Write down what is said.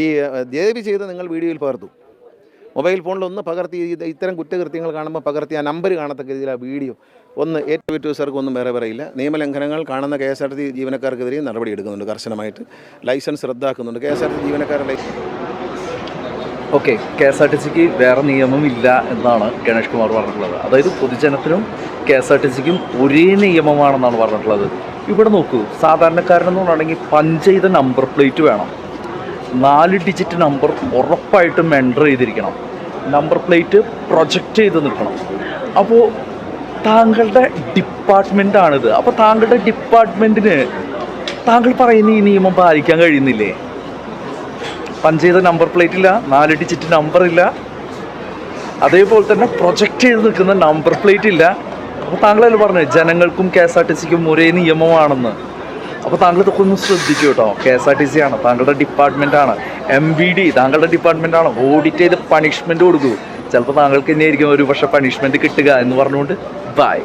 ഈ ദേവി ചെയ്ത് നിങ്ങൾ വീഡിയോയിൽ പകർത്തു. മൊബൈൽ ഫോണിൽ ഒന്ന് പകർത്തി ഇത് ഇത്തരം കുറ്റകൃത്യങ്ങൾ കാണുമ്പോൾ പകർത്തി ആ നമ്പർ കാണത്തക്ക രീതിയിൽ ആ വീഡിയോ ഒന്ന് ഏറ്റവും ഏറ്റവും ഒന്നും വേറെ പറയില്ല. നിയമലംഘനങ്ങൾ കാണുന്ന കെ എസ് ആർ ടി ജീവനക്കാർക്കെതിരെയും നടപടി എടുക്കുന്നുണ്ട് കർശനമായിട്ട്. ലൈസൻസ് റദ്ദാക്കുന്നുണ്ട്. കെ എസ് ആർ ടി ജീവനക്കാരുടെ okay. K S R T സിക്ക് വേറെ നിയമമില്ല എന്നാണ് ഗണേഷ് കുമാർ പറഞ്ഞിട്ടുള്ളത്. അതായത് പൊതുജനത്തിനും കെ എസ് ആർ ടി സിക്കും ഒരേ നിയമമാണെന്നാണ് പറഞ്ഞിട്ടുള്ളത്. ഇവിടെ നോക്കൂ സാധാരണക്കാരനെന്ന് പറഞ്ഞാണെങ്കിൽ പഞ്ച് ചെയ്ത നമ്പർ പ്ലേറ്റ് വേണം. നാല് ഡിജിറ്റ് നമ്പർ ഉറപ്പായിട്ടും എന്റർ ചെയ്തിരിക്കണം. നമ്പർ പ്ലേറ്റ് പ്രൊജക്റ്റ് ചെയ്ത് നിൽക്കണം. അപ്പോൾ താങ്കളുടെ ഡിപ്പാർട്ട്മെന്റാണിത് അപ്പോൾ താങ്കളുടെ ഡിപ്പാർട്ട്മെന്റിന് താങ്കൾ പറയുന്ന ഈ നിയമം പാലിക്കാൻ കഴിയുന്നില്ലേ? പഞ്ച് നമ്പർ പ്ലേറ്റ് ഇല്ല നാല് ഡിജിറ്റ് നമ്പർ ഇല്ല. അതേപോലെ തന്നെ പ്രൊജക്റ്റ് ചെയ്ത് നിൽക്കുന്ന നമ്പർ പ്ലേറ്റ് ഇല്ല. അപ്പോൾ താങ്കളല്ലേ പറഞ്ഞത് ജനങ്ങൾക്കും കെ എസ് ആർ ടി സിക്കും ഒരേ നിയമമാണെന്ന്. അപ്പോൾ താങ്കൾ ഇതൊക്കെ ഒന്ന് ശ്രദ്ധിക്കൂ കേട്ടോ K S R T C ആണ്. താങ്കളുടെ ഡിപ്പാർട്ട്മെന്റ് ആണ്. എം വി ഡി താങ്കളുടെ ഡിപ്പാർട്ട്മെന്റ് ആണ്. ഓഡിറ്റ് ചെയ്ത് പണിഷ്മെന്റ് കൊടുക്കൂ. ചിലപ്പോൾ താങ്കൾക്ക് തന്നെയായിരിക്കും ഒരു പക്ഷേ പണിഷ്മെന്റ് കിട്ടുക എന്ന് പറഞ്ഞുകൊണ്ട് ബൈ